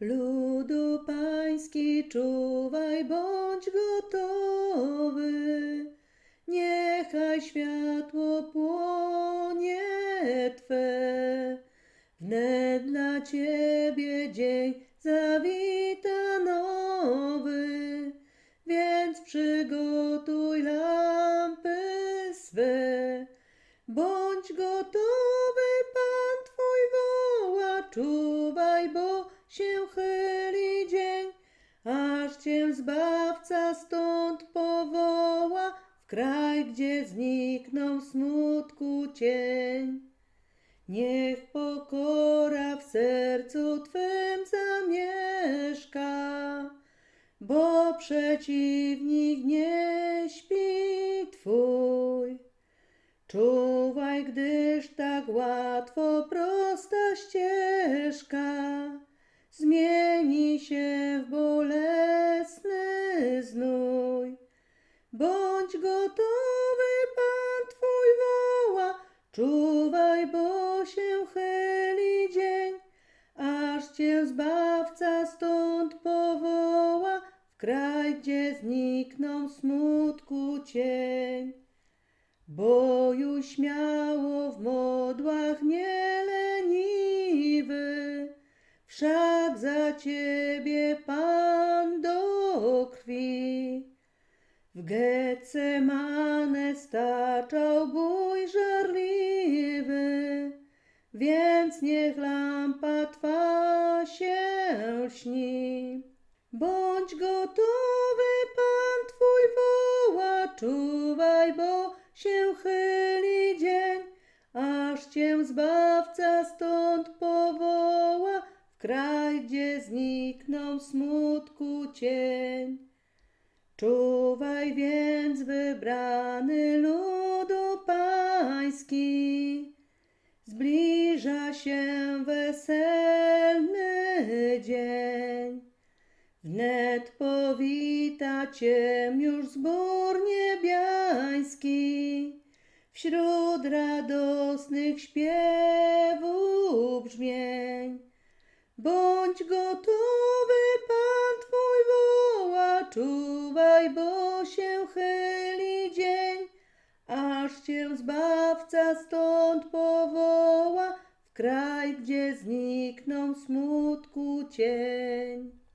Ludu pański, czuwaj, bądź gotowy. Niechaj światło płonie Twe. Wnet dla Ciebie dzień zawita nowy, więc przygotuj lampy swe. Bądź gotowy, Pan Twój woła, się chyli dzień, aż Cię Zbawca stąd powoła, w kraj, gdzie zniknął smutku cień. Niech pokora w sercu Twym zamieszka, bo przeciwnik nie śpi Twój. Czuwaj, gdyż tak łatwo prosta ścieżka zmieni się w bolesny znój. Bądź gotowy, Pan Twój woła, czuwaj, bo się chyli dzień, aż Cię Zbawca stąd powoła, w kraj, gdzie zniknął smutku cień. Boju śmiało w modłach nie wszak za Ciebie Pan do krwi. W Getsemane staczał bój żarliwy, więc niech lampa Twa się śni. Bądź gotowy, Pan Twój woła, czuwaj, bo się chyli dzień, aż Cię Zbawca stąd powoła, kraj, gdzie zniknął smutku cień. Czuwaj więc, wybrany ludu pański, zbliża się weselny dzień. Wnet powita Cię już zbór niebiański, wśród radosnych śpiewów brzmień. Bądź gotowy, Pan Twój woła, czuwaj, bo się chyli dzień, aż Cię Zbawca stąd powoła, w kraj, gdzie zniknął smutku cień.